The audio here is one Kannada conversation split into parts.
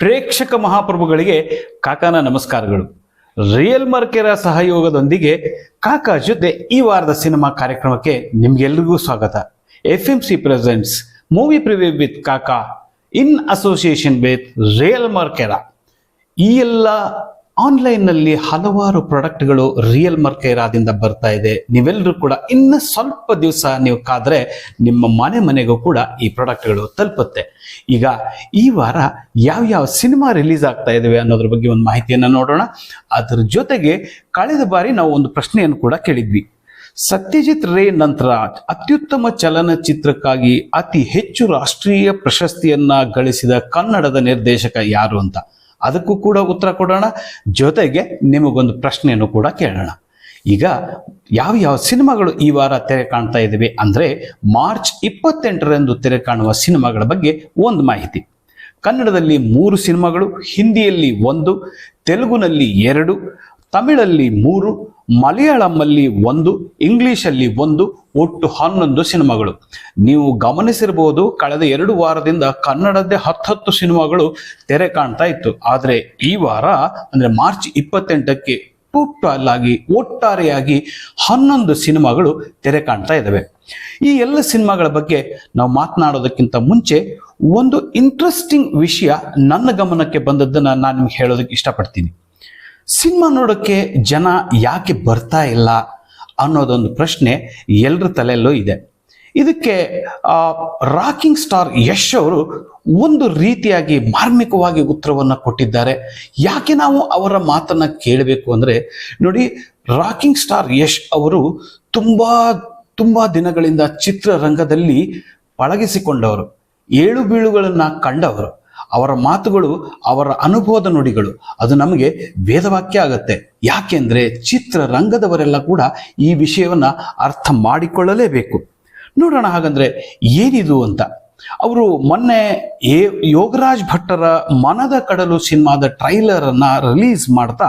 ಪ್ರೇಕ್ಷಕ ಮಹಾಪ್ರಭುಗಳಿಗೆ ಕಾಕಾನ ನಮಸ್ಕಾರಗಳು. ರಿಯಲ್ ಮರ್ಕೆರ ಸಹಯೋಗದೊಂದಿಗೆ ಕಾಕಾ ಜೊತೆ ಈ ವಾರದ ಸಿನಿಮಾ ಕಾರ್ಯಕ್ರಮಕ್ಕೆ ನಿಮ್ಗೆಲ್ರಿಗೂ ಸ್ವಾಗತ. F M C presents, movie preview with Kaka, in association with real ಮಾರ್ಕೆರಾ. ಈ ಎಲ್ಲ ಆನ್ಲೈನ್ನಲ್ಲಿ ಹಲವಾರು ಪ್ರಾಡಕ್ಟ್ಗಳು ರಿಯಲ್ ಮರ್ಕೈರಾದಿಂದ ಬರ್ತಾ ಇದೆ. ನೀವೆಲ್ಲರೂ ಕೂಡ ಇನ್ನು ಸ್ವಲ್ಪ ದಿವಸ ನೀವು ಕಾದ್ರೆ ನಿಮ್ಮ ಮನೆ ಮನೆಗೂ ಕೂಡ ಈ ಪ್ರಾಡಕ್ಟ್ಗಳು ತಲುಪುತ್ತೆ. ಈಗ ಈ ವಾರ ಯಾವ ಯಾವ ಸಿನಿಮಾ ರಿಲೀಸ್ ಆಗ್ತಾ ಇದಾವೆ ಅನ್ನೋದ್ರ ಬಗ್ಗೆ ಒಂದು ಮಾಹಿತಿಯನ್ನು ನೋಡೋಣ. ಅದ್ರ ಜೊತೆಗೆ ಕಳೆದ ಬಾರಿ ನಾವು ಒಂದು ಪ್ರಶ್ನೆಯನ್ನು ಕೂಡ ಕೇಳಿದ್ವಿ. ಸತ್ಯಜಿತ್ ರೇ ನಂತರ ಅತ್ಯುತ್ತಮ ಚಲನಚಿತ್ರಕ್ಕಾಗಿ ಅತಿ ಹೆಚ್ಚು ರಾಷ್ಟ್ರೀಯ ಪ್ರಶಸ್ತಿಯನ್ನ ಗಳಿಸಿದ ಕನ್ನಡದ ನಿರ್ದೇಶಕ ಯಾರು ಅಂತ? ಅದಕ್ಕೂ ಕೂಡ ಉತ್ತರ ಕೊಡೋಣ. ಜೊತೆಗೆ ನಿಮಗೊಂದು ಪ್ರಶ್ನೆಯನ್ನು ಕೂಡ ಕೇಳೋಣ. ಈಗ ಯಾವ ಯಾವ ಸಿನಿಮಾಗಳು ಈ ವಾರ ತೆರೆ ಕಾಣ್ತಾ ಇದ್ದಾವೆ ಅಂದರೆ ಮಾರ್ಚ್ ಇಪ್ಪತ್ತೆಂಟರಂದು ತೆರೆ ಕಾಣುವ ಸಿನಿಮಾಗಳ ಬಗ್ಗೆ ಒಂದು ಮಾಹಿತಿ. ಕನ್ನಡದಲ್ಲಿ ಮೂರು ಸಿನಿಮಾಗಳು, ಹಿಂದಿಯಲ್ಲಿ ಒಂದು, ತೆಲುಗುನಲ್ಲಿ ಎರಡು, ತಮಿಳಲ್ಲಿ ಮೂರು ಮಲಯಾಳಂನಲ್ಲಿ ಒಂದು, ಇಂಗ್ಲಿಷಲ್ಲಿ ಒಂದು, ಒಟ್ಟು ಹನ್ನೊಂದು ಸಿನಿಮಾಗಳು. ನೀವು ಗಮನಿಸಿರಬಹುದು ಕಳೆದ ಎರಡು ವಾರದಿಂದ ಕನ್ನಡದ್ದೇ ಹತ್ತತ್ತು ಸಿನಿಮಾಗಳು ತೆರೆ ಕಾಣ್ತಾ ಇತ್ತು. ಆದರೆ ಈ ವಾರ, ಅಂದರೆ ಮಾರ್ಚ್ ಇಪ್ಪತ್ತೆಂಟಕ್ಕೆ ಟೋಟಲ್ ಆಗಿ ಒಟ್ಟಾರೆಯಾಗಿ ಹನ್ನೊಂದು ಸಿನಿಮಾಗಳು ತೆರೆ ಕಾಣ್ತಾ ಇದ್ದಾವೆ. ಈ ಎಲ್ಲ ಸಿನಿಮಾಗಳ ಬಗ್ಗೆ ನಾವು ಮಾತನಾಡೋದಕ್ಕಿಂತ ಮುಂಚೆ, ಒಂದು ಇಂಟ್ರೆಸ್ಟಿಂಗ್ ವಿಷಯ ನನ್ನ ಗಮನಕ್ಕೆ ಬಂದದ್ದನ್ನು ನಾನು ನಿಮ್ಗೆ ಹೇಳೋದಕ್ಕೆ ಇಷ್ಟಪಡ್ತೀನಿ. ಸಿನಿಮಾ ನೋಡೋಕ್ಕೆ ಜನ ಯಾಕೆ ಬರ್ತಾ ಇಲ್ಲ ಅನ್ನೋದೊಂದು ಪ್ರಶ್ನೆ ಎಲ್ಲರ ತಲೆಯಲ್ಲೂ ಇದೆ. ಇದಕ್ಕೆ ರಾಕಿಂಗ್ ಸ್ಟಾರ್ ಯಶ್ ಅವರು ಒಂದು ರೀತಿಯಾಗಿ ಮಾರ್ಮಿಕವಾಗಿ ಉತ್ತರವನ್ನು ಕೊಟ್ಟಿದ್ದಾರೆ. ಯಾಕೆ ನಾವು ಅವರ ಮಾತನ್ನು ಕೇಳಬೇಕು ಅಂದರೆ, ನೋಡಿ, ರಾಕಿಂಗ್ ಸ್ಟಾರ್ ಯಶ್ ಅವರು ತುಂಬ ತುಂಬ ದಿನಗಳಿಂದ ಚಿತ್ರರಂಗದಲ್ಲಿ ಪಳಗಿಸಿಕೊಂಡವರು. ಏಳು ಬೀಳುಗಳನ್ನು ಕಂಡವರು. ಅವರ ಮಾತುಗಳು, ಅವರ ಅನುಭವದ ನುಡಿಗಳು, ಅದು ನಮಗೆ ವೇದವಾಕ್ಯ ಆಗುತ್ತೆ. ಯಾಕೆಂದ್ರೆ ಚಿತ್ರರಂಗದವರೆಲ್ಲ ಕೂಡ ಈ ವಿಷಯವನ್ನ ಅರ್ಥ ಮಾಡಿಕೊಳ್ಳಲೇಬೇಕು. ನೋಡೋಣ ಹಾಗಂದ್ರೆ ಏನಿದು ಅಂತ. ಅವರು ಮೊನ್ನೆ ಏ ಯೋಗರಾಜ್ ಭಟ್ಟರ ಮನದ ಕಡಲು ಸಿನಿಮಾದ ಟ್ರೈಲರ್ ಅನ್ನ ರಿಲೀಸ್ ಮಾಡ್ತಾ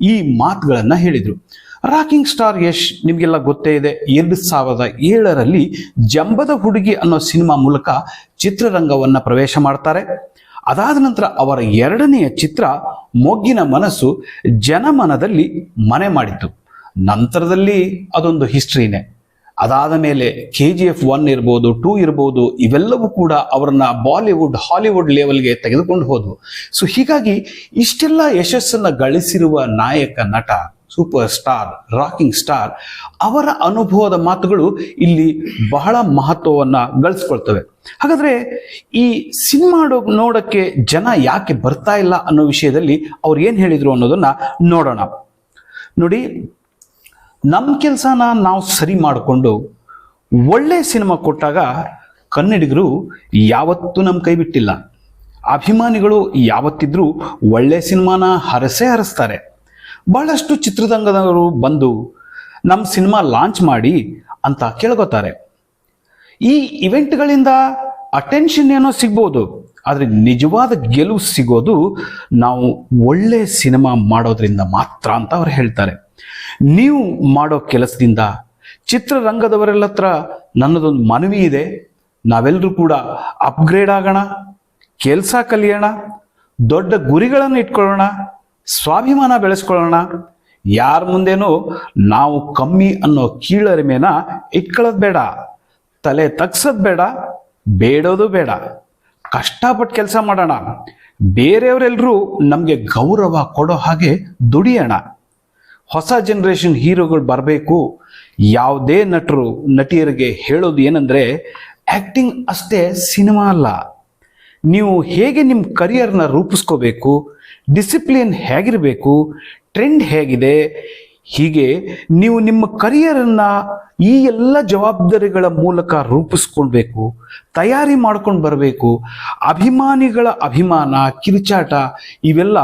ಈ ಮಾತುಗಳನ್ನು ಹೇಳಿದರು. ರಾಕಿಂಗ್ ಸ್ಟಾರ್ ಯಶ್, ನಿಮಗೆಲ್ಲ ಗೊತ್ತೇ ಇದೆ, ಎರಡು ಸಾವಿರದ ಏಳರಲ್ಲಿ ಜಂಬದ ಹುಡುಗಿ ಅನ್ನೋ ಸಿನಿಮಾ ಮೂಲಕ ಚಿತ್ರರಂಗವನ್ನ ಪ್ರವೇಶ ಮಾಡ್ತಾರೆ. ಅದಾದ ನಂತರ ಅವರ ಎರಡನೆಯ ಚಿತ್ರ ಮೊಗ್ಗಿನ ಮನಸ್ಸು ಜನಮನದಲ್ಲಿ ಮನೆ ಮಾಡಿತ್ತು. ನಂತರದಲ್ಲಿ ಅದೊಂದು ಹಿಸ್ಟ್ರಿನೇ ಅದಾದ ಮೇಲೆ ಕೆ ಜಿ ಎಫ್ ಒನ್ ಇರ್ಬೋದು ಟೂ ಇರ್ಬೋದು, ಇವೆಲ್ಲವೂ ಕೂಡ ಅವರನ್ನ ಬಾಲಿವುಡ್ ಹಾಲಿವುಡ್ ಲೆವೆಲ್ಗೆ ತೆಗೆದುಕೊಂಡು ಹೋದವು. ಸೊ ಹೀಗಾಗಿ ಇಷ್ಟೆಲ್ಲ ಯಶಸ್ಸನ್ನು ಗಳಿಸಿರುವ ನಾಯಕ ನಟ ಸೂಪರ್ ಸ್ಟಾರ್ ರಾಕಿಂಗ್ ಸ್ಟಾರ್ ಅವರ ಅನುಭವದ ಮಾತುಗಳು ಇಲ್ಲಿ ಬಹಳ ಮಹತ್ವವನ್ನು ಗಳಿಸ್ಕೊಳ್ತವೆ. ಹಾಗಾದ್ರೆ ಈ ಸಿನಿಮಾ ನೋಡೋಕ್ಕೆ ಜನ ಯಾಕೆ ಬರ್ತಾ ಇಲ್ಲ ಅನ್ನೋ ವಿಷಯದಲ್ಲಿ ಅವ್ರು ಏನು ಹೇಳಿದರು ಅನ್ನೋದನ್ನು ನೋಡೋಣ. ನೋಡಿ ನಮ್ಮ ಕೆಲಸನ ನಾವು ಸರಿ ಮಾಡಿಕೊಂಡು ಒಳ್ಳೆ ಸಿನಿಮಾ ಕೊಟ್ಟಾಗ ಕನ್ನಡಿಗರು ಯಾವತ್ತೂ ನಮ್ಮ ಕೈ ಬಿಟ್ಟಿಲ್ಲ. ಅಭಿಮಾನಿಗಳು ಯಾವತ್ತಿದ್ರೂ ಒಳ್ಳೆ ಸಿನಿಮಾನ ಹರಸೇ ಹರಿಸ್ತಾರೆ. ಬಹಳಷ್ಟು ಚಿತ್ರರಂಗದವರು ಬಂದು ನಮ್ಮ ಸಿನಿಮಾ ಲಾಂಚ್ ಮಾಡಿ ಅಂತ ಕೇಳ್ಕೊತಾರೆ. ಈ ಇವೆಂಟ್ಗಳಿಂದ ಅಟೆನ್ಷನ್ ಏನೋ ಸಿಗ್ಬೋದು, ಆದರೆ ನಿಜವಾದ ಗೆಲುವು ಸಿಗೋದು ನಾವು ಒಳ್ಳೆ ಸಿನಿಮಾ ಮಾಡೋದ್ರಿಂದ ಮಾತ್ರ ಅಂತ ಅವ್ರು ಹೇಳ್ತಾರೆ. ನೀವು ಮಾಡೋ ಕೆಲಸದಿಂದ ಚಿತ್ರರಂಗದವರೆಲ್ಲ ಹತ್ರ ನನ್ನದೊಂದು ಮನವಿ ಇದೆ ನಾವೆಲ್ಲರೂ ಕೂಡ ಅಪ್ಗ್ರೇಡ್ ಆಗೋಣ, ಕೆಲಸ ಕಲಿಯೋಣ, ದೊಡ್ಡ ಗುರಿಗಳನ್ನು ಇಟ್ಕೊಳ್ಳೋಣ ಸ್ವಾಭಿಮಾನ ಬೆಳೆಸ್ಕೊಳ್ಳೋಣ. ಯಾರ ಮುಂದೇನೂ ನಾವು ಕಮ್ಮಿ ಅನ್ನೋ ಕೀಳರಿಮೆನ ಇಟ್ಕೊಳ್ಳೋದು ಬೇಡ. ತಲೆ ತಗ್ಸೋದು ಬೇಡ, ಬೇಡೋದು ಬೇಡ. ಕಷ್ಟಪಟ್ಟು ಕೆಲಸ ಮಾಡೋಣ. ಬೇರೆಯವರೆಲ್ಲರೂ ನಮಗೆ ಗೌರವ ಕೊಡೋ ಹಾಗೆ ದುಡಿಯೋಣ. ಹೊಸ ಜನ್ರೇಷನ್ ಹೀರೋಗಳು ಬರಬೇಕು. ಯಾವುದೇ ನಟರು, ನಟಿಯರಿಗೆ ಹೇಳೋದು ಏನಂದರೆ ಆ್ಯಕ್ಟಿಂಗ್ ಅಷ್ಟೇ ಸಿನಿಮಾ ಅಲ್ಲ. ನೀವು ಹೇಗೆ ನಿಮ್ಮ ಕರಿಯರ್ನ ರೂಪಿಸ್ಕೋಬೇಕು? ಡಿಸಿಪ್ಲಿನ್ ಹೇಗಿರಬೇಕು? ಟ್ರೆಂಡ್ ಹೇಗಿದೆ? ಹೀಗೆ ನೀವು ನಿಮ್ಮ ಕರಿಯರನ್ನು ಈ ಎಲ್ಲ ಜವಾಬ್ದಾರಿಗಳ ಮೂಲಕ ರೂಪಿಸ್ಕೊಳ್ಬೇಕು, ತಯಾರಿ ಮಾಡ್ಕೊಂಡು ಬರಬೇಕು. ಅಭಿಮಾನಿಗಳ ಅಭಿಮಾನ, ಕಿರುಚಾಟ, ಇವೆಲ್ಲ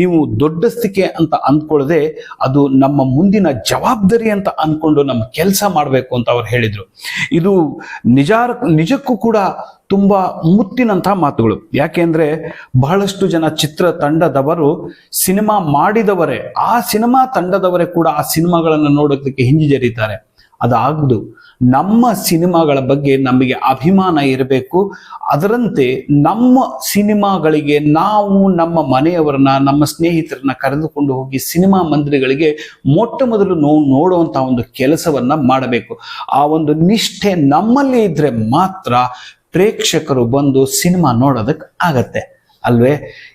ನೀವು ದೊಡ್ಡಸ್ತಿಕೆ ಅಂತ ಅಂದ್ಕೊಳ್ಳದೆ ಅದು ನಮ್ಮ ಮುಂದಿನ ಜವಾಬ್ದಾರಿ ಅಂತ ಅಂದ್ಕೊಂಡು ನಮ್ಮ ಕೆಲಸ ಮಾಡಬೇಕು ಅಂತ ಅವ್ರು ಹೇಳಿದರು. ಇದು ನಿಜ ನಿಜಕ್ಕೂ ಕೂಡ ತುಂಬ ಮುತ್ತಿನಂಥ ಮಾತುಗಳು. ಯಾಕೆಂದರೆ ಬಹಳಷ್ಟು ಜನ ಚಿತ್ರ ತಂಡದವರು ಸಿನಿಮಾ ಮಾಡಿದವರೇ, ಆ ಸಿನಿಮಾ ತಂಡದವರೇ ಕೂಡ ಆ ಸಿನಿಮಾಗಳನ್ನು ನೋಡೋದಕ್ಕೆ ಹಿಂಜರಿತಾರೆ. ಅದಾಗದು ನಮ್ಮ ಸಿನಿಮಾಗಳ ಬಗ್ಗೆ ನಮಗೆ ಅಭಿಮಾನ ಇರಬೇಕು. ಅದರಂತೆ ನಮ್ಮ ಸಿನಿಮಾಗಳಿಗೆ ನಾವು ನಮ್ಮ ಮನೆಯವರನ್ನ, ನಮ್ಮ ಸ್ನೇಹಿತರನ್ನ ಕರೆದುಕೊಂಡು ಹೋಗಿ ಸಿನಿಮಾ ಮಂದಿರಗಳಿಗೆ ಮೊಟ್ಟ ಮೊದಲು ನೋ ನೋಡುವಂತಹ ಒಂದು ಕೆಲಸವನ್ನ ಮಾಡಬೇಕು. ಆ ಒಂದು ನಿಷ್ಠೆ ನಮ್ಮಲ್ಲಿ ಇದ್ರೆ ಮಾತ್ರ ಪ್ರೇಕ್ಷಕರು ಬಂದು ಸಿನಿಮಾ ನೋಡೋದಕ್ಕೆ ಆಗತ್ತೆ. ಅಲ್ವೇ?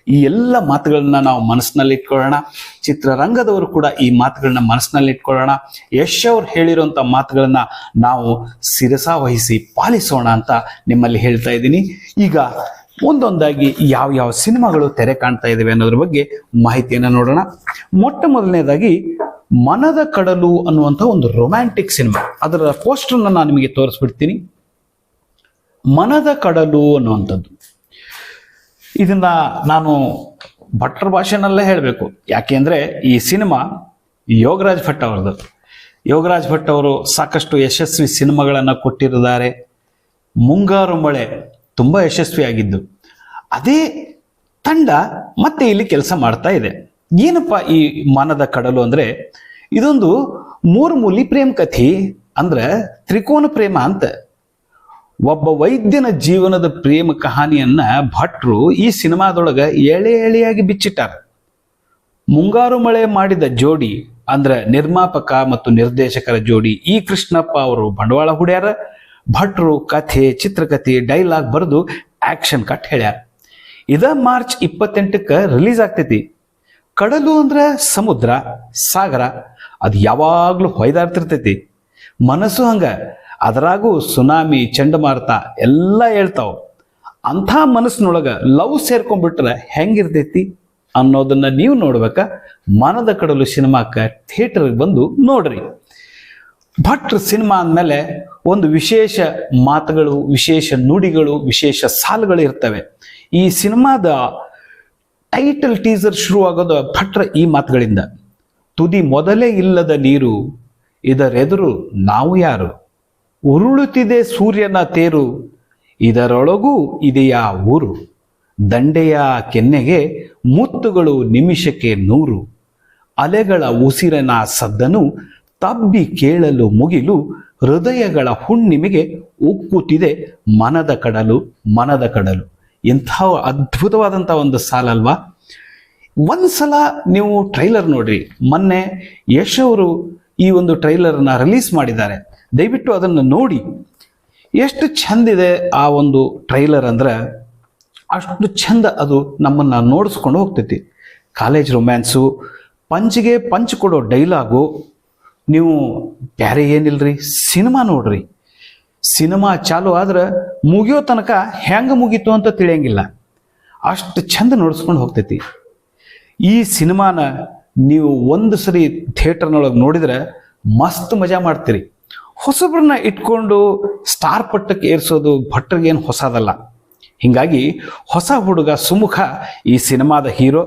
ಈ ಎಲ್ಲ ಮಾತುಗಳನ್ನ ನಾವು ಮನಸ್ಸಿನಲ್ಲಿ ಇಟ್ಕೊಳ್ಳೋಣ ಚಿತ್ರರಂಗದವರು ಕೂಡ ಈ ಮಾತುಗಳನ್ನ ಮನಸ್ಸಿನಲ್ಲಿ ಇಟ್ಕೊಳ್ಳೋಣ ಯಶ್ ಅವ್ರು ಹೇಳಿರುವಂಥ ಮಾತುಗಳನ್ನ ನಾವು ಶಿರಸ ವಹಿಸಿ ಪಾಲಿಸೋಣ ಅಂತ ನಿಮ್ಮಲ್ಲಿ ಹೇಳ್ತಾ ಇದ್ದೀನಿ. ಈಗ ಒಂದೊಂದಾಗಿ ಯಾವ ಯಾವ ಸಿನಿಮಾಗಳು ತೆರೆ ಕಾಣ್ತಾ ಇದ್ದಾವೆ ಅನ್ನೋದ್ರ ಬಗ್ಗೆ ಮಾಹಿತಿಯನ್ನು ನೋಡೋಣ. ಮೊಟ್ಟ ಮೊದಲನೇದಾಗಿ ಮನದ ಕಡಲು ಅನ್ನುವಂಥ ಒಂದು ರೊಮ್ಯಾಂಟಿಕ್ ಸಿನಿಮಾ ಅದರ ಪೋಸ್ಟರ್ನ ನಾನು ನಿಮಗೆ ತೋರಿಸ್ಬಿಡ್ತೀನಿ. ಮನದ ಕಡಲು ಅನ್ನುವಂಥದ್ದು. ಇದನ್ನ ನಾನು ಭಟ್ರ ಭಾಷೆನಲ್ಲೇ ಹೇಳಬೇಕು. ಯಾಕೆಂದ್ರೆ ಈ ಸಿನಿಮಾ ಯೋಗರಾಜ್ ಭಟ್ ಅವ್ರದ್ದು. ಯೋಗರಾಜ್ ಭಟ್ ಅವರು ಸಾಕಷ್ಟು ಯಶಸ್ವಿ ಸಿನಿಮಾಗಳನ್ನು ಕೊಟ್ಟಿದ್ದಾರೆ. ಮುಂಗಾರು ಮಳೆ ತುಂಬ ಯಶಸ್ವಿಯಾಗಿದ್ದು ಅದೇ ತಂಡ ಮತ್ತೆ ಇಲ್ಲಿ ಕೆಲಸ ಮಾಡ್ತಾ ಇದೆ. ಏನಪ್ಪ ಈ ಮನದ ಕಡಲು ಅಂದರೆ? ಇದೊಂದು ಮೂರು ಮೂಲಿ ಪ್ರೇಮ ಕಥೆ ಅಂದ್ರೆ ತ್ರಿಕೋನ ಪ್ರೇಮ ಅಂತ. ಒಬ್ಬ ವೈದ್ಯನ ಜೀವನದ ಪ್ರೇಮ ಕಹಾನಿಯನ್ನ ಭಟ್ರು ಈ ಸಿನಿಮಾದೊಳಗೆ ಎಳೆ ಎಳೆಯಾಗಿ ಬಿಚ್ಚಿಟ್ಟಾರ. ಮುಂಗಾರು ಮಳೆ ಮಾಡಿದ ಜೋಡಿ, ಅಂದ್ರೆ ನಿರ್ಮಾಪಕ ಮತ್ತು ನಿರ್ದೇಶಕರ ಜೋಡಿ ಈ ಕೃಷ್ಣಪ್ಪ ಅವರು ಬಂಡವಾಳ ಹೂಡ್ಯಾರ. ಭಟ್ರು ಕಥೆ, ಚಿತ್ರಕಥೆ, ಡೈಲಾಗ್ ಬರೆದು ಆಕ್ಷನ್ ಕಟ್ ಹೇಳ್ಯಾರ. ಇದ ಮಾರ್ಚ್ ಇಪ್ಪತ್ತೆಂಟಕ್ಕೆ ರಿಲೀಸ್ ಆಗ್ತೈತಿ. ಕಡಲು ಅಂದ್ರೆ ಸಮುದ್ರ, ಸಾಗರ, ಅದು ಯಾವಾಗ್ಲೂ ಹೊಯ್ದಾಡ್ತಿರ್ತೈತಿ. ಮನಸ್ಸು ಹಂಗ ಅದರಾಗೂ ಸುನಾಮಿ, ಚಂಡಮಾರುತ ಎಲ್ಲ ಹೇಳ್ತಾವ. ಅಂಥ ಮನಸ್ಸಿನೊಳಗೆ ಲವ್ ಸೇರ್ಕೊಂಡ್ಬಿಟ್ರೆ ಹೆಂಗಿರ್ತೈತಿ ಅನ್ನೋದನ್ನ ನೀವು ನೋಡ್ಬೇಕ. ಮನದ ಕಡಲು ಸಿನಿಮಾಕ್ಕೆ ಥಿಯೇಟರ್ಗೆ ಬಂದು ನೋಡ್ರಿ. ಭಟ್ರ ಸಿನಿಮಾ ಅಂದಮೇಲೆ ಒಂದು ವಿಶೇಷ ಮಾತುಗಳು, ವಿಶೇಷ ನುಡಿಗಳು, ವಿಶೇಷ ಸಾಲುಗಳು ಇರ್ತವೆ. ಈ ಸಿನಿಮಾದ ಟೈಟಲ್ ಟೀಸರ್ ಶುರುವಾಗೋದು ಭಟ್ರ ಈ ಮಾತುಗಳಿಂದ. ತುದಿ ಮೊದಲೇ ಇಲ್ಲದ ನೀರು, ಇದರೆದುರು ನಾವು ಯಾರು? ಉರುಳುತ್ತಿದೆ ಸೂರ್ಯನ ತೇರು. ಇದರೊಳಗೂ ಇದೆಯಾ ಊರು. ದಂಡೆಯ ಕೆನ್ನೆಗೆ ಮುತ್ತುಗಳು ನಿಮಿಷಕ್ಕೆ ನೂರು. ಅಲೆಗಳ ಉಸಿರನ ಸದ್ದನು ತಬ್ಬಿ ಕೇಳಲು ಮುಗಿಲು. ಹೃದಯಗಳ ಹುಣ್ಣಿಮೆಗೆ ಉಕ್ಕುತ್ತಿದೆ ಮನದ ಕಡಲು ಮನದ ಕಡಲು. ಇಂಥ ಅದ್ಭುತವಾದಂಥ ಒಂದು ಸಾಲಲ್ವಾ ಒಂದ್ಸಲ ನೀವು ಟ್ರೈಲರ್ ನೋಡ್ರಿ. ಮೊನ್ನೆ ಯಶ್ ಅವರು ಈ ಒಂದು ಟ್ರೈಲರ್ನ ರಿಲೀಸ್ ಮಾಡಿದ್ದಾರೆ. ದಯವಿಟ್ಟು ಅದನ್ನು ನೋಡಿ. ಎಷ್ಟು ಚಂದಿದೆ ಆ ಒಂದು ಟ್ರೈಲರ್ ಅಂದ್ರೆ, ಅಷ್ಟು ಚಂದ ಅದು ನಮ್ಮನ್ನು ನೋಡಿಸ್ಕೊಂಡು ಹೋಗ್ತೈತಿ. ಕಾಲೇಜ್ ರೊಮ್ಯಾನ್ಸು ಪಂಚಿಗೆ ಪಂಚ್ ಕೊಡೋ ಡೈಲಾಗು ನೀವು ಬೇರೆ ಏನಿಲ್ಲರಿ ಸಿನಿಮಾ ನೋಡ್ರಿ. ಸಿನಿಮಾ ಚಾಲು ಆದ್ರೆ ಮುಗಿಯೋ ತನಕ ಹೆಂಗೆ ಮುಗೀತು ಅಂತ ತಿಳಿಯಂಗಿಲ್ಲ. ಅಷ್ಟು ಚಂದ ನೋಡಿಸ್ಕೊಂಡು ಹೋಗ್ತೈತಿ. ಈ ಸಿನಿಮಾನ ನೀವು ಒಂದು ಸರಿ ಥಿಯೇಟರ್ನೊಳಗೆ ನೋಡಿದರೆ ಮಸ್ತ್ ಮಜಾ ಮಾಡ್ತೀರಿ. ಹೊಸಬ್ರನ್ನ ಇಟ್ಕೊಂಡು ಸ್ಟಾರ್ ಪಟ್ಟಕ್ಕೆ ಏರಿಸೋದು ಭಟ್ರಿಗೇನು ಹೊಸದಲ್ಲ. ಹೀಗಾಗಿ ಹೊಸ ಹುಡುಗ ಸುಮುಖ ಈ ಸಿನಿಮಾದ ಹೀರೋ,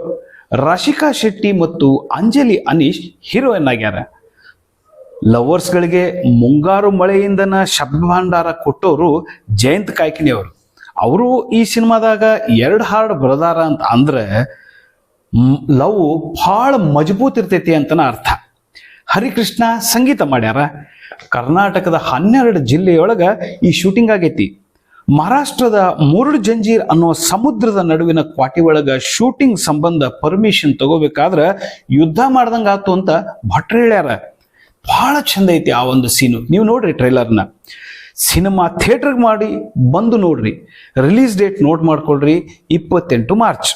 ರಾಶಿಕಾ ಶೆಟ್ಟಿ ಮತ್ತು ಅಂಜಲಿ ಅನೀಶ್ ಹೀರೋಯಿನ್ ಆಗ್ಯಾರ. ಲವರ್ಸ್ಗಳಿಗೆ ಮುಂಗಾರು ಮಳೆಯಿಂದನ ಶಬ್ದ ಭಾಂಡಾರ ಕೊಟ್ಟವರು ಜಯಂತ್ ಕಾಯ್ಕಿನಿ ಅವರು ಅವರು ಈ ಸಿನಿಮಾದಾಗ ಎರಡು ಹಾಡು ಬರದಾರ ಅಂತ ಅಂದ್ರೆ ಲವ್ ಭಾಳ ಮಜಬೂತ್ ಇರ್ತೈತಿ ಅಂತನ ಅರ್ಥ. ಹರಿಕೃಷ್ಣ ಸಂಗೀತ ಮಾಡ್ಯಾರ. ಕರ್ನಾಟಕದ ಹನ್ನೆರಡು ಜಿಲ್ಲೆಯೊಳಗ ಈ ಶೂಟಿಂಗ್ ಆಗೈತಿ. ಮಹಾರಾಷ್ಟ್ರದ ಮುರುಡ್ ಜಂಜೀರ್ ಅನ್ನೋ ಸಮುದ್ರದ ನಡುವಿನ ಕ್ವಾಟಿ ಒಳಗೆ ಶೂಟಿಂಗ್ ಸಂಬಂಧ ಪರ್ಮಿಷನ್ ತಗೋಬೇಕಾದ್ರೆ ಯುದ್ಧ ಮಾಡ್ದಂಗ ಆತು ಅಂತ ಭಟ್ರು ಹೇಳ್ಯಾರ. ಬಹಳ ಚಂದ ಐತಿ ಆ ಒಂದು ಸೀನು ನೀವು ನೋಡ್ರಿ ಟ್ರೈಲರ್ನ ಸಿನಿಮಾ ಥಿಯೇಟ್ರಿಗೆ ಮಾಡಿ ಬಂದು ನೋಡ್ರಿ. ರಿಲೀಸ್ ಡೇಟ್ ನೋಟ್ ಮಾಡ್ಕೊಳ್ರಿ ಇಪ್ಪತ್ತೆಂಟು ಮಾರ್ಚ್.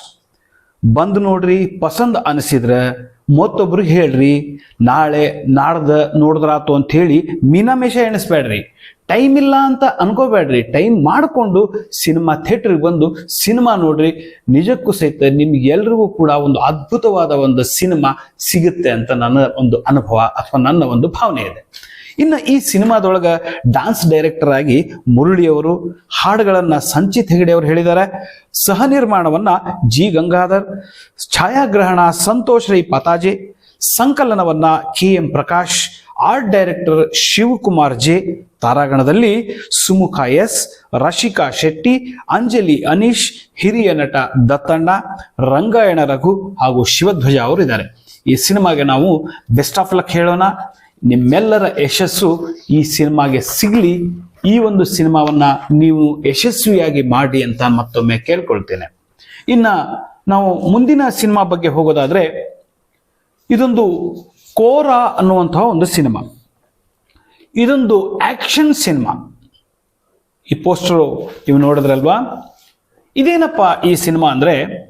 ಬಂದು ನೋಡ್ರಿ, ಪಸಂದ್ ಅನಿಸಿದ್ರೆ ಮತ್ತೊಬ್ರಿಗೆ ಹೇಳ್ರಿ, ನಾಳೆ ನಾಡ್ದ ನೋಡಿದ್ರಾತು ಅಂತ ಹೇಳಿ ಮೀನಾಮೇಷ ಎಣಿಸ್ಬೇಡ್ರಿ. ಟೈಮ್ ಇಲ್ಲ ಅಂತ ಅನ್ಕೋಬೇಡ್ರಿ. ಟೈಮ್ ಮಾಡಿಕೊಂಡು ಸಿನಿಮಾ ಥಿಯೇಟ್ರಿಗೆ ಬಂದು ಸಿನಿಮಾ ನೋಡ್ರಿ. ನಿಜಕ್ಕೂ ಸಹಿತ ನಿಮ್ಗೆ ಎಲ್ರಿಗೂ ಕೂಡ ಒಂದು ಅದ್ಭುತವಾದ ಒಂದು ಸಿನಿಮಾ ಸಿಗುತ್ತೆ ಅಂತ ನನ್ನ ಒಂದು ಅನುಭವ ಅಥವಾ ನನ್ನ ಒಂದು ಭಾವನೆ ಇದೆ. ಇನ್ನು ಈ ಸಿನಿಮಾದೊಳಗೆ ಡಾನ್ಸ್ ಡೈರೆಕ್ಟರ್ ಆಗಿ ಮುರಳಿಯವರು ಹಾಡುಗಳನ್ನು ಸಂಚಿತ್ ಹೆಗಡೆ ಅವರು ಹೇಳಿದ್ದಾರೆ ಸಹ ನಿರ್ಮಾಣವನ್ನು ಜಿ ಗಂಗಾಧರ್, ಛಾಯಾಗ್ರಹಣ Santosh Rai Pataje, ಸಂಕಲನವನ್ನ K M Prakash art director Shivakumar J, ತಾರಾಗಣದಲ್ಲಿ Sumukha S, Rashika Shetty, Anjali Aneesh, ಹಿರಿಯ ನಟ ದತ್ತಣ್ಣ, ರಂಗಾಯಣ ರಘು ಹಾಗೂ ಶಿವಧ್ವಜ ಅವರು ಇದ್ದಾರೆ ಈ ಸಿನಿಮಾಗೆ ನಾವು ಬೆಸ್ಟ್ ಆಫ್ ಲಕ್ ಹೇಳೋಣ. ನಿಮ್ಮೆಲ್ಲರ ಯಶಸ್ಸು ಈ ಸಿನಿಮಾಗೆ ಸಿಗಲಿ. ಈ ಒಂದು ಸಿನಿಮಾವನ್ನ ನೀವು ಯಶಸ್ವಿಯಾಗಿ ಮಾಡಿ ಅಂತ ಮತ್ತೊಮ್ಮೆ ಕೇಳ್ಕೊಳ್ತೇನೆ. ಇನ್ನ ನಾವು ಮುಂದಿನ ಸಿನಿಮಾ ಬಗ್ಗೆ ಹೋಗೋದಾದ್ರೆ, ಇದೊಂದು ಕೋರಾ ಅನ್ನುವಂತಹ ಒಂದು ಸಿನಿಮಾ. ಇದೊಂದು ಆಕ್ಷನ್ ಸಿನಿಮಾ. ಈ ಪೋಸ್ಟರು ನೀವು ನೋಡಿದ್ರಲ್ವಾ? ಇದೇನಪ್ಪ ಈ ಸಿನಿಮಾ ಅಂದ್ರೆ,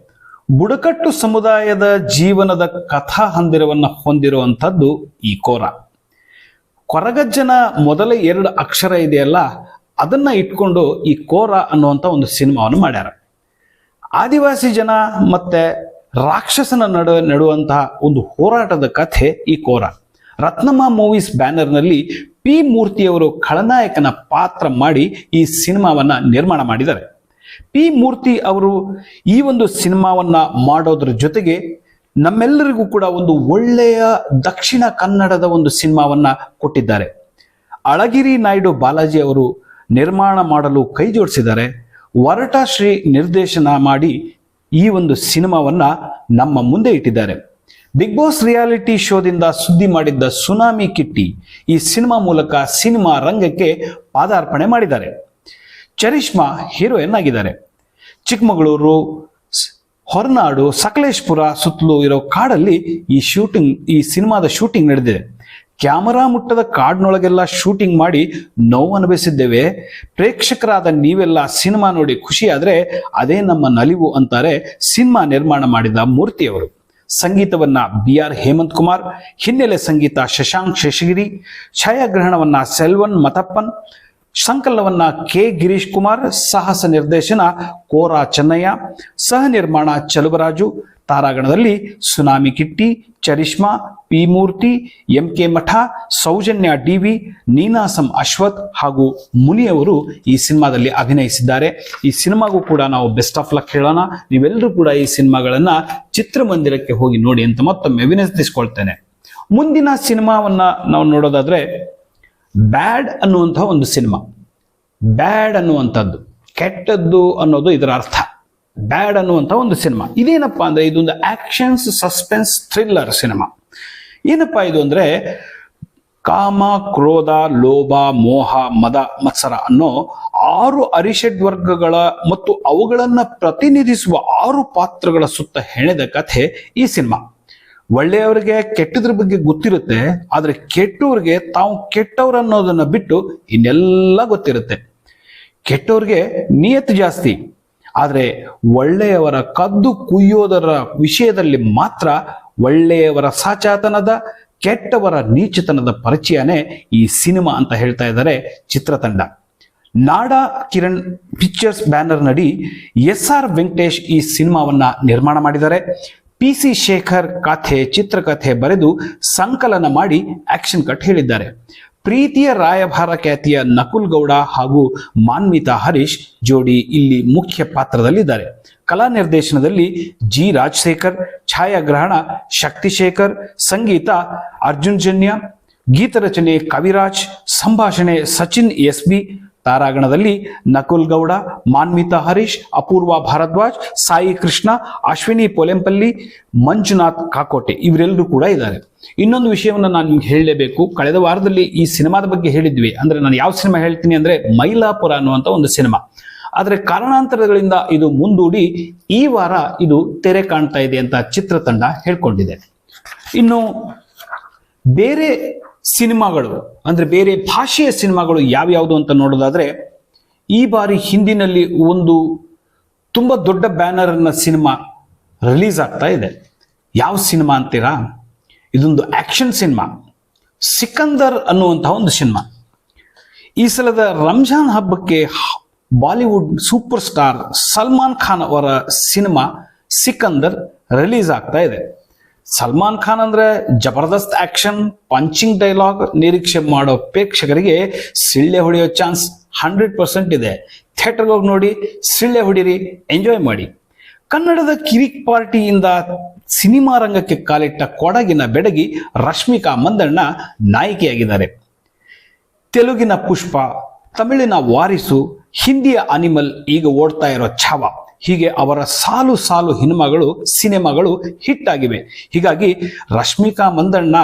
ಬುಡಕಟ್ಟು ಸಮುದಾಯದ ಜೀವನದ ಕಥಾ ಹಂದಿರವನ್ನು ಹೊಂದಿರುವಂಥದ್ದು ಈ ಕೋರ. ಕೊರಗಜ್ಜನ ಮೊದಲ ಎರಡು ಅಕ್ಷರ ಇದೆಯಲ್ಲ, ಅದನ್ನ ಇಟ್ಕೊಂಡು ಈ ಕೋರ ಅನ್ನುವಂಥ ಒಂದು ಸಿನಿಮಾವನ್ನು ಮಾಡ್ಯಾರ. ಆದಿವಾಸಿ ಜನ ಮತ್ತೆ ರಾಕ್ಷಸನ ನಡುವೆ ನಡುವಂತಹ ಒಂದು ಹೋರಾಟದ ಕಥೆ ಈ ಕೋರ. ರತ್ನಮ್ಮ ಮೂವೀಸ್ ಬ್ಯಾನರ್ನಲ್ಲಿ ಪಿ ಮೂರ್ತಿಯವರು ಖಳನಾಯಕನ ಪಾತ್ರ ಮಾಡಿ ಈ ಸಿನಿಮಾವನ್ನ ನಿರ್ಮಾಣ ಮಾಡಿದ್ದಾರೆ. ಪಿ ಮೂರ್ತಿ ಅವರು ಈ ಒಂದು ಸಿನಿಮಾವನ್ನ ಮಾಡೋದ್ರ ಜೊತೆಗೆ ನಮ್ಮೆಲ್ಲರಿಗೂ ಕೂಡ ಒಂದು ಒಳ್ಳೆಯ ದಕ್ಷಿಣ ಕನ್ನಡದ ಒಂದು ಸಿನಿಮಾವನ್ನ ಕೊಟ್ಟಿದ್ದಾರೆ. ಅಳಗಿರಿ ನಾಯ್ಡು ಬಾಲಾಜಿ ಅವರು ನಿರ್ಮಾಣ ಮಾಡಲು ಕೈ ಜೋಡಿಸಿದ್ದಾರೆ. ವರಟ ಶ್ರೀ ನಿರ್ದೇಶನ ಮಾಡಿ ಈ ಒಂದು ಸಿನಿಮಾವನ್ನ ನಮ್ಮ ಮುಂದೆ ಇಟ್ಟಿದ್ದಾರೆ. ಬಿಗ್ ಬಾಸ್ ರಿಯಾಲಿಟಿ ಶೋದಿಂದ ಸುದ್ದಿ ಮಾಡಿದ್ದ ಸುನಾಮಿ ಕಿಟ್ಟಿ ಈ ಸಿನಿಮಾ ಮೂಲಕ ಸಿನಿಮಾ ರಂಗಕ್ಕೆ ಪಾದಾರ್ಪಣೆ ಮಾಡಿದ್ದಾರೆ. ಚರಿಷ್ಮಾ ಹೀರೋಯಿನ್ ಆಗಿದ್ದಾರೆ. ಚಿಕ್ಕಮಗಳೂರು ಹೊರನಾಡು ಸಕಲೇಶ್ಪುರ ಸುತ್ತಲೂ ಇರೋ ಕಾಡಲ್ಲಿ ಈ ಶೂಟಿಂಗ್, ಈ ಸಿನಿಮಾದ ಶೂಟಿಂಗ್ ನಡೆದಿದೆ. ಕ್ಯಾಮರಾ ಮುಟ್ಟದ ಕಾಡಿನೊಳಗೆಲ್ಲ ಶೂಟಿಂಗ್ ಮಾಡಿ ನೋವು ಅನುಭವಿಸಿದ್ದೇವೆ. ಪ್ರೇಕ್ಷಕರಾದ ನೀವೆಲ್ಲ ಸಿನಿಮಾ ನೋಡಿ ಖುಷಿಯಾದರೆ ಅದೇ ನಮ್ಮ ನಲಿವು ಅಂತಾರೆ ಸಿನಿಮಾ ನಿರ್ಮಾಣ ಮಾಡಿದ ಮೂರ್ತಿಯವರು. ಸಂಗೀತವನ್ನ ಬಿ ಆರ್ ಹೇಮಂತ್ ಕುಮಾರ್, ಹಿನ್ನೆಲೆ ಸಂಗೀತ ಶಶಾಂಕ್ ಶೇಷಗಿರಿ, ಛಾಯಾಗ್ರಹಣವನ್ನ ಸೆಲ್ವನ್ ಮತಪ್ಪನ್ ಸಂಕಲನವನ್ನ ಕೆ ಗಿರೀಶ್ ಕುಮಾರ್ ಸಾಹಸ ನಿರ್ದೇಶನ ಕೋರಾ ಚೆನ್ನಯ್ಯ, ಸಹ ನಿರ್ಮಾಣ Chaluvaraju, ತಾರಾಗಣದಲ್ಲಿ tsunami Kitty, Charishma, P Murthy M K Math, Sowjanya DV, Ninasam Ashwath ಹಾಗೂ ಮುನಿಯವರು ಈ ಸಿನಿಮಾದಲ್ಲಿ ಅಭಿನಯಿಸಿದ್ದಾರೆ. ಈ ಸಿನಿಮಾಗೂ ಕೂಡ ನಾವು ಬೆಸ್ಟ್ ಆಫ್ ಲಕ್ ಹೇಳೋಣ. ನೀವೆಲ್ಲರೂ ಕೂಡ ಈ ಸಿನಿಮಾಗಳನ್ನ ಚಿತ್ರಮಂದಿರಕ್ಕೆ ಹೋಗಿ ನೋಡಿ ಅಂತ ಮತ್ತೊಮ್ಮೆ ವಿನಂತಿಸ್ಕೊಳ್ತೇನೆ. ಮುಂದಿನ ಸಿನಿಮಾವನ್ನ ನಾವು ನೋಡೋದಾದ್ರೆ ಬ್ಯಾಡ್ ಅನ್ನುವಂತಹ ಒಂದು ಸಿನಿಮಾ. ಬ್ಯಾಡ್ ಅನ್ನುವಂಥದ್ದು. ಕೆಟ್ಟದ್ದು ಅನ್ನೋದು ಇದರ ಅರ್ಥ. ಬ್ಯಾಡ್ ಅನ್ನುವಂಥ ಒಂದು ಸಿನಿಮಾ. ಇದೇನಪ್ಪ ಅಂದ್ರೆ ಇದೊಂದು ಆಕ್ಷನ್ಸ್ ಸಸ್ಪೆನ್ಸ್ ಥ್ರಿಲ್ಲರ್ ಸಿನಿಮಾ. ಏನಪ್ಪ ಇದು ಅಂದ್ರೆ ಕಾಮ, ಕ್ರೋಧ, ಲೋಭ, ಮೋಹ, ಮದ, ಮತ್ಸರ ಅನ್ನೋ ಆರು ಅರಿಷಡ್ ವರ್ಗಗಳ ಮತ್ತು ಅವುಗಳನ್ನು ಪ್ರತಿನಿಧಿಸುವ ಆರು ಪಾತ್ರಗಳ ಸುತ್ತ ಹೆಣೆದ ಕಥೆ ಈ ಸಿನಿಮಾ. ಒಳ್ಳೆಯವರಿಗೆ ಕೆಟ್ಟದ್ರ ಬಗ್ಗೆ ಗೊತ್ತಿರುತ್ತೆ, ಆದ್ರೆ ಕೆಟ್ಟವ್ರಿಗೆ ತಾವು ಕೆಟ್ಟವ್ರು ಅನ್ನೋದನ್ನ ಬಿಟ್ಟು ಇನ್ನೆಲ್ಲ ಗೊತ್ತಿರುತ್ತೆ. ಕೆಟ್ಟವ್ರಿಗೆ ನಿಯತ್ತು ಜಾಸ್ತಿ, ಆದರೆ ಒಳ್ಳೆಯವರ ಕದ್ದು ಕುಯ್ಯೋದರ ವಿಷಯದಲ್ಲಿ ಮಾತ್ರ ಒಳ್ಳೆಯವರ ಸಾಚಾತನದ, ಕೆಟ್ಟವರ ನೀಚತನದ ಪರಿಚಯನೇ ಈ ಸಿನಿಮಾ ಅಂತ ಹೇಳ್ತಾ ಇದ್ದಾರೆ ಚಿತ್ರತಂಡ. ನಾಡಾ ಕಿರಣ್ ಪಿಕ್ಚರ್ಸ್ ಬ್ಯಾನರ್ ನಡಿ ಎಸ್ ಆರ್ ವೆಂಕಟೇಶ್ ಈ ಸಿನಿಮಾವನ್ನ ನಿರ್ಮಾಣ ಮಾಡಿದ್ದಾರೆ. ಪಿ ಸಿ ಶೇಖರ್ ಕಥೆ, ಚಿತ್ರಕಥೆ ಬರೆದು ಸಂಕಲನ ಮಾಡಿ ಆಕ್ಷನ್ ಕಟ್ ಹೇಳಿದ್ದಾರೆ. ಪ್ರೀತಿಯ ರಾಯಭಾರ ಖ್ಯಾತಿಯ ನಕುಲ್ ಗೌಡ ಹಾಗೂ ಮಾನ್ವಿತಾ ಹರೀಶ್ ಜೋಡಿ ಇಲ್ಲಿ ಮುಖ್ಯ ಪಾತ್ರದಲ್ಲಿದ್ದಾರೆ. ಕಲಾ ನಿರ್ದೇಶನದಲ್ಲಿ ಜಿ ರಾಜಶೇಖರ್, ಛಾಯಾಗ್ರಹಣ ಶಕ್ತಿಶೇಖರ್ ಸಂಗೀತ ಅರ್ಜುನ್ ಜನ್ಯ ಗೀತರಚನೆ ಕವಿರಾಜ್, ಸಂಭಾಷಣೆ ಸಚಿನ್ ಎಸ್ ಬಿ ತಾರಾಗಣದಲ್ಲಿ ನಕುಲ್ ಗೌಡ ಮಾನ್ವಿತಾ ಹರೀಶ್, ಅಪೂರ್ವ ಭಾರದ್ವಾಜ್, ಸಾಯಿ ಕೃಷ್ಣ, ಅಶ್ವಿನಿ ಪೊಲೆಂಪಲ್ಲಿ, ಮಂಜುನಾಥ್ ಕಾಕೋಟೆ ಇವರೆಲ್ಲರೂ ಕೂಡ ಇದ್ದಾರೆ. ಇನ್ನೊಂದು ವಿಷಯವನ್ನು ನಾನು ನಿಮ್ಗೆ ಹೇಳಲೇಬೇಕು. ಕಳೆದ ವಾರದಲ್ಲಿ ಈ ಸಿನಿಮಾದ ಬಗ್ಗೆ ಹೇಳಿದ್ವಿ. ಅಂದ್ರೆ ನಾನು ಯಾವ ಸಿನಿಮಾ ಹೇಳ್ತೀನಿ ಅಂದ್ರೆ ಮೈಲಾಪುರ ಅನ್ನುವಂಥ ಒಂದು ಸಿನಿಮಾ. ಆದರೆ ಕಾರಣಾಂತರಗಳಿಂದ ಇದು ಮುಂದೂಡಿ ಈ ವಾರ ಇದು ತೆರೆ ಕಾಣ್ತಾ ಇದೆ ಅಂತ ಚಿತ್ರತಂಡ ಹೇಳ್ಕೊಂಡಿದೆ. ಇನ್ನು ಬೇರೆ ಸಿನಿಮಾಗಳು, ಅಂದ್ರೆ ಬೇರೆ ಭಾಷೆಯ ಸಿನಿಮಾಗಳು ಯಾವ್ಯಾವುದು ಅಂತ ನೋಡೋದಾದ್ರೆ, ಈ ಬಾರಿ ಹಿಂದಿನಲ್ಲಿ ಒಂದು ತುಂಬ ದೊಡ್ಡ ಬ್ಯಾನರ್ನ ಸಿನಿಮಾ ರಿಲೀಸ್ ಆಗ್ತಾ ಇದೆ. ಯಾವ ಸಿನಿಮಾ ಅಂತೀರಾ? ಇದೊಂದು ಆಕ್ಷನ್ ಸಿನಿಮಾ. ಸಿಕಂದರ್ ಅನ್ನುವಂತಹ ಒಂದು ಸಿನಿಮಾ. ಈ ಸಲದ ರಂಜಾನ್ ಹಬ್ಬಕ್ಕೆ Bollywood super star Salman Khan ಅವರ ಸಿನಿಮಾ ಸಿಕಂದರ್ ರಿಲೀಸ್ ಆಗ್ತಾ ಇದೆ. ಸಲ್ಮಾನ್ ಖಾನ್ ಅಂದ್ರೆ ಜಬರ್ದಸ್ತ್ ಆಕ್ಷನ್ ಪಂಚಿಂಗ್ ಡೈಲಾಗ್ ನಿರೀಕ್ಷೆ ಮಾಡೋ ಪ್ರೇಕ್ಷಕರಿಗೆ ಸಿಳ್ಳೆ ಹೊಡೆಯೋ ಚಾನ್ಸ್ ಹಂಡ್ರೆಡ್ ಪರ್ಸೆಂಟ್ ಇದೆ. ಥಿಯೇಟರ್ಗೆ ಹೋಗಿ ನೋಡಿ, ಸಿಳ್ಳೆ ಹೊಡಿರಿ ಎಂಜಾಯ್ ಮಾಡಿ. ಕನ್ನಡದ ಕಿರಿಕ್ ಪಾರ್ಟಿಯಿಂದ ಸಿನಿಮಾ ರಂಗಕ್ಕೆ ಕಾಲಿಟ್ಟ ಕೊಡಗಿನ ಬೆಡಗಿ ರಶ್ಮಿಕಾ ಮಂದಣ್ಣ ನಾಯಕಿಯಾಗಿದ್ದಾರೆ. ತೆಲುಗಿನ ಪುಷ್ಪ, ತಮಿಳಿನ ವಾರಿಸು, ಹಿಂದಿಯ ಅನಿಮಲ್ ಈಗ ಓಡ್ತಾ ಇರೋ ಛಾವ. ಹೀಗೆ ಅವರ ಸಾಲು ಸಾಲು ಸಿನಿಮಾಗಳು ಸಿನಿಮಾಗಳು ಹಿಟ್ ಆಗಿವೆ. ಹೀಗಾಗಿ ರಶ್ಮಿಕಾ ಮಂದಣ್ಣ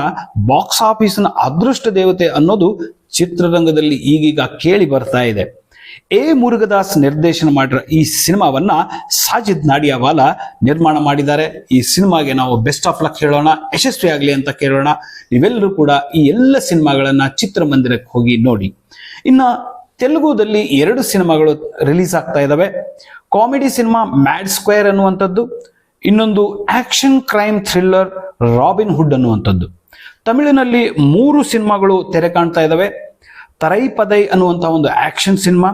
ಬಾಕ್ಸ್ ಆಫೀಸ್ನ ಅದೃಷ್ಟ ದೇವತೆ ಅನ್ನೋದು ಚಿತ್ರರಂಗದಲ್ಲಿ ಈಗೀಗ ಕೇಳಿ ಬರ್ತಾ ಇದೆ. ಎ ಮುರುಗದಾಸ್ ನಿರ್ದೇಶನ ಮಾಡಿರೋ ಈ ಸಿನಿಮಾವನ್ನ ಸಾಜಿದ್ ನಾಡಿಯಾವಾಲ ನಿರ್ಮಾಣ ಮಾಡಿದ್ದಾರೆ. ಈ ಸಿನಿಮಾಗೆ ನಾವು ಬೆಸ್ಟ್ ಆಫ್ ಲಕ್ ಹೇಳೋಣ, ಯಶಸ್ವಿ ಆಗಲಿ ಅಂತ ಕೇಳೋಣ. ನೀವೆಲ್ಲರೂ ಕೂಡ ಈ ಎಲ್ಲ ಸಿನಿಮಾಗಳನ್ನ ಚಿತ್ರಮಂದಿರಕ್ಕೆ ಹೋಗಿ ನೋಡಿ. ಇನ್ನ ತೆಲುಗುದಲ್ಲಿ ಎರಡು ಸಿನಿಮಾಗಳು ರಿಲೀಸ್ ಆಗ್ತಾ ಇದ್ದಾವೆ ಕಾಮಿಡಿ ಸಿನಿಮಾ ಮ್ಯಾಡ್ ಸ್ಕ್ವೇರ್ ಅನ್ನುವಂಥದ್ದು, ಇನ್ನೊಂದು action crime thriller Robin Hood ಅನ್ನುವಂಥದ್ದು. ತಮಿಳಿನಲ್ಲಿ ಮೂರು ಸಿನಿಮಾಗಳು ತೆರೆ ಕಾಣ್ತಾ ಇದ್ದಾವೆ ತರೈ ಪದೈ ಅನ್ನುವಂಥ ಒಂದು ಆಕ್ಷನ್ ಸಿನಿಮಾ,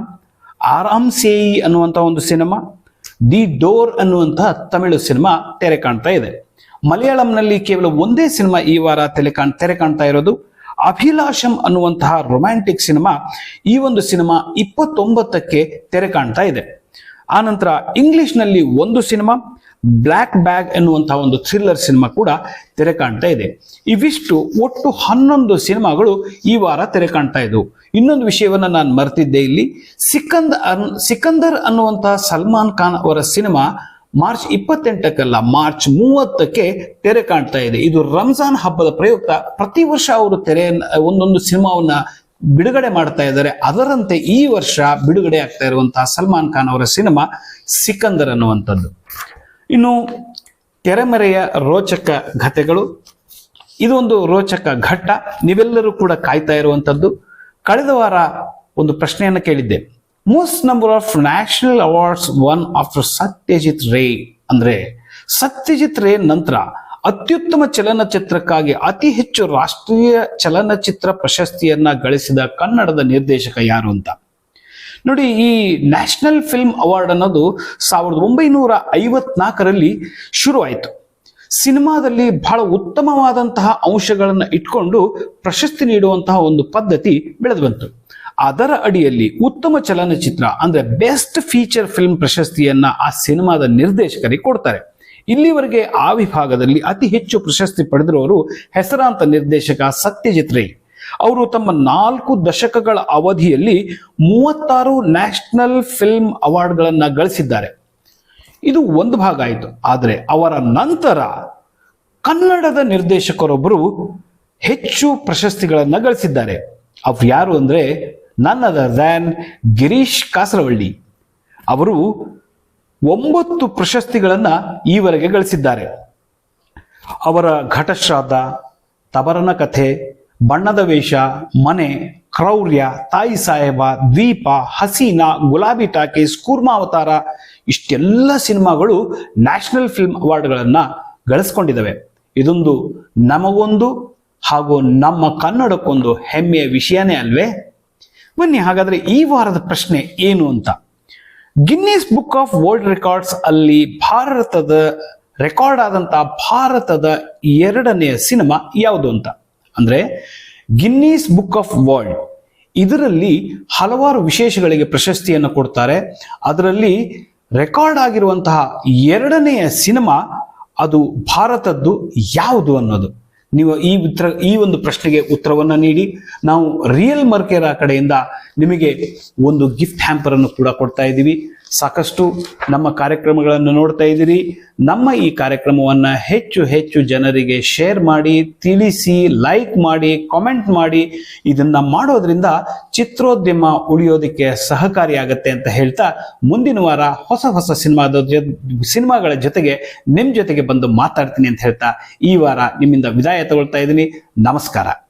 ಆರಾಮ್ ಸೇಯಿ ಅನ್ನುವಂಥ ಒಂದು ಸಿನಿಮಾ, ದಿ ಡೋರ್ ಅನ್ನುವಂತಹ ತಮಿಳು ಸಿನಿಮಾ ತೆರೆ ಕಾಣ್ತಾ ಇದೆ. ಮಲಯಾಳಂನಲ್ಲಿ ಕೇವಲ ಒಂದೇ ಸಿನಿಮಾ ಈ ವಾರ ತೆರೆ ಕಾಣ್, ತೆರೆ ಕಾಣ್ತಾ ಇರೋದು. ಅಭಿಲಾಷಂ ಅನ್ನುವಂತಹ ರೊಮ್ಯಾಂಟಿಕ್ ಸಿನಿಮಾ ಈ ಒಂದು ಸಿನಿಮಾ ಇಪ್ಪತ್ತೊಂಬತ್ತಕ್ಕೆ ತೆರೆ ಕಾಣ್ತಾ ಇದೆ. ಆನಂತರ ಇಂಗ್ಲಿಷ್ನಲ್ಲಿ ಒಂದು ಸಿನಿಮಾ ಬ್ಲ್ಯಾಕ್ ಬ್ಯಾಗ್ ಎನ್ನುವಂತಹ ಒಂದು ಥ್ರಿಲ್ಲರ್ ಸಿನಿಮಾ ಕೂಡ ತೆರೆ ಕಾಣ್ತಾ ಇದೆ. ಇವಿಷ್ಟು ಒಟ್ಟು ಹನ್ನೊಂದು ಸಿನಿಮಾಗಳು ಈ ವಾರ ತೆರೆ ಕಾಣ್ತಾ ಇದ್ದವು ಇನ್ನೊಂದು ವಿಷಯವನ್ನ ನಾನು ಮರೆತಿದ್ದೆ ಇಲ್ಲಿ. ಸಿಕಂದ್ ಸಿಕಂದರ್ ಅನ್ನುವಂತಹ ಸಲ್ಮಾನ್ ಖಾನ್ ಅವರ ಸಿನಿಮಾ ಮಾರ್ಚ್ ಇಪ್ಪತ್ತೆಂಟಕ್ಕಲ್ಲ, ಮಾರ್ಚ್ ಮೂವತ್ತಕ್ಕೆ ತೆರೆ ಕಾಣ್ತಾ ಇದೆ. ಇದು ರಂಜಾನ್ ಹಬ್ಬದ ಪ್ರಯುಕ್ತ. ಪ್ರತಿ ವರ್ಷ ಅವರು ತೆರೆಯನ್ನು ಒಂದೊಂದು ಸಿನಿಮಾವನ್ನ ಬಿಡುಗಡೆ ಮಾಡ್ತಾ ಇದ್ದಾರೆ. ಅದರಂತೆ ಈ ವರ್ಷ ಬಿಡುಗಡೆ ಆಗ್ತಾ ಇರುವಂತಹ ಸಲ್ಮಾನ್ ಖಾನ್ ಅವರ ಸಿನಿಮಾ ಸಿಕಂದರ್ ಅನ್ನುವಂಥದ್ದು. ಇನ್ನು ತೆರೆಮರೆಯ ರೋಚಕ ಘತೆಗಳು. ಇದೊಂದು ರೋಚಕ ಘಟ್ಟ. ನೀವೆಲ್ಲರೂ ಕೂಡ ಕಾಯ್ತಾ ಇರುವಂಥದ್ದು. ಕಳೆದ ವಾರ ಒಂದು ಪ್ರಶ್ನೆಯನ್ನು ಕೇಳಿದ್ದೆ. Most number of national awards one after Satyajit Ray ಅಂದ್ರೆ ಸತ್ಯಜಿತ್ ರೇ ನಂತರ ಅತ್ಯುತ್ತಮ ಚಲನಚಿತ್ರಕ್ಕಾಗಿ ಅತಿ ಹೆಚ್ಚು ರಾಷ್ಟ್ರೀಯ ಚಲನಚಿತ್ರ ಪ್ರಶಸ್ತಿಯನ್ನ ಗಳಿಸಿದ ಕನ್ನಡದ ನಿರ್ದೇಶಕ ಯಾರು ಅಂತ? ನೋಡಿ, ಈ ನ್ಯಾಷನಲ್ ಫಿಲ್ಮ್ ಅವಾರ್ಡ್ ಅನ್ನೋದು ಸಾವಿರದ ಒಂಬೈನೂರ ಐವತ್ನಾಲ್ಕರಲ್ಲಿ ಶುರುವಾಯಿತು. ಸಿನಿಮಾದಲ್ಲಿ ಬಹಳ ಉತ್ತಮವಾದಂತಹ ಅಂಶಗಳನ್ನು ಇಟ್ಕೊಂಡು ಪ್ರಶಸ್ತಿ ನೀಡುವಂತಹ ಒಂದು ಪದ್ಧತಿ ಬೆಳೆದು ಬಂತು. ಅದರ ಅಡಿಯಲ್ಲಿ ಉತ್ತಮ ಚಲನಚಿತ್ರ ಅಂದ್ರೆ ಬೆಸ್ಟ್ ಫೀಚರ್ ಫಿಲ್ಮ್ ಪ್ರಶಸ್ತಿಯನ್ನ ಆ ಸಿನಿಮಾದ ನಿರ್ದೇಶಕರಿಗೆ ಕೊಡ್ತಾರೆ. ಇಲ್ಲಿವರೆಗೆ ಆ ವಿಭಾಗದಲ್ಲಿ ಅತಿ ಹೆಚ್ಚು ಪ್ರಶಸ್ತಿ ಪಡೆದಿರುವವರು ಹೆಸರಾಂತ ನಿರ್ದೇಶಕ ಸತ್ಯಜಿತ್ ರೈ. ಅವರು ತಮ್ಮ ನಾಲ್ಕು ದಶಕಗಳ ಅವಧಿಯಲ್ಲಿ ಮೂವತ್ತಾರು ನ್ಯಾಷನಲ್ ಫಿಲ್ಮ್ ಅವಾರ್ಡ್ಗಳನ್ನ ಗಳಿಸಿದ್ದಾರೆ. ಇದು ಒಂದು ಭಾಗ ಆಯಿತು. ಆದರೆ ಅವರ ನಂತರ ಕನ್ನಡದ ನಿರ್ದೇಶಕರೊಬ್ಬರು ಹೆಚ್ಚು ಪ್ರಶಸ್ತಿಗಳನ್ನು ಗಳಿಸಿದ್ದಾರೆ. ಅವ್ರು ಯಾರು ಅಂದ್ರೆ ನನ್ನದ ಗಿರೀಶ್ ಕಾಸರವಳ್ಳಿ. ಅವರು ಒಂಬತ್ತು ಪ್ರಶಸ್ತಿಗಳನ್ನು ಈವರೆಗೆ ಗಳಿಸಿದ್ದಾರೆ. ಅವರ ಘಟಶ್ರಾದ್ದ ತಬರನ ಕಥೆ, ಬಣ್ಣದ ವೇಷ, ಮನೆ, ಕ್ರೌರ್ಯ, ತಾಯಿ ಸಾಹೇಬ ದ್ವೀಪ ಹಸೀನಾ, ಗುಲಾಬಿ ಟಾಕೀಸ್ ಕೂರ್ಮಾವತಾರ ಇಷ್ಟೆಲ್ಲ ಸಿನಿಮಾಗಳು ನ್ಯಾಷನಲ್ ಫಿಲ್ಮ್ ಅವಾರ್ಡ್ಗಳನ್ನು ಗಳಿಸ್ಕೊಂಡಿದ್ದಾವೆ ಇದೊಂದು ನಮಗೊಂದು ಹಾಗೂ ನಮ್ಮ ಕನ್ನಡಕ್ಕೊಂದು ಹೆಮ್ಮೆಯ ವಿಷಯನೇ ಅಲ್ವೇ? ಬನ್ನಿ ಹಾಗಾದ್ರೆ ಈ ವಾರದ ಪ್ರಶ್ನೆ ಏನು ಅಂತ. Guinness book of world records ಅಲ್ಲಿ ಭಾರತದ ರೆಕಾರ್ಡ್ ಆದಂತ ಭಾರತದ ಎರಡನೆಯ ಸಿನಿಮಾ ಯಾವುದು ಅಂತ? ಅಂದ್ರೆ ಗಿನ್ನೀಸ್ ಬುಕ್ ಆಫ್ ವರ್ಲ್ಡ್ ಇದರಲ್ಲಿ ಹಲವಾರು ವಿಶೇಷಗಳಿಗೆ ಪ್ರಶಸ್ತಿಯನ್ನು ಕೊಡ್ತಾರೆ. ಅದರಲ್ಲಿ ರೆಕಾರ್ಡ್ ಆಗಿರುವಂತಹ ಎರಡನೆಯ ಸಿನಿಮಾ ಅದು ಭಾರತದ್ದು ಯಾವುದು ಅನ್ನೋದು. ನೀವು ಈ ಉತ್ತರ, ಈ ಒಂದು ಪ್ರಶ್ನೆಗೆ ಉತ್ತರವನ್ನು ನೀಡಿ. ನಾವು ರಿಯಲ್ ಮರ್ಕೇರ ಕಡೆಯಿಂದ ನಿಮಗೆ ಒಂದು ಗಿಫ್ಟ್ ಹ್ಯಾಂಪರ್ ಅನ್ನು ಕೂಡ ಕೊಡ್ತಾ ಇದ್ದೀವಿ. ಸಾಕಷ್ಟು ನಮ್ಮ ಕಾರ್ಯಕ್ರಮಗಳನ್ನು ನೋಡ್ತಾ ಇದ್ದೀರಿ. ನಮ್ಮ ಈ ಕಾರ್ಯಕ್ರಮವನ್ನು ಹೆಚ್ಚು ಹೆಚ್ಚು ಜನರಿಗೆ ಶೇರ್ ಮಾಡಿ, ತಿಳಿಸಿ, ಲೈಕ್ ಮಾಡಿ, ಕಾಮೆಂಟ್ ಮಾಡಿ, ಇದನ್ನು ಮಾಡೋದ್ರಿಂದ ಚಿತ್ರೋದ್ಯಮ ಉಳಿಯೋದಕ್ಕೆ ಸಹಕಾರಿಯಾಗತ್ತೆ ಅಂತ ಹೇಳ್ತಾ ಮುಂದಿನ ವಾರ ಹೊಸ ಹೊಸ ಸಿನಿಮಾದ ಸಿನಿಮಾಗಳ ಜೊತೆಗೆ ನಿಮ್ಮ ಜೊತೆಗೆ ಬಂದು ಮಾತಾಡ್ತೀನಿ ಅಂತ ಹೇಳ್ತಾ ಈ ವಾರ ನಿಮ್ಮಿಂದ ವಿದಾಯ ತಗೊಳ್ತಾ ಇದ್ದೀನಿ. ನಮಸ್ಕಾರ.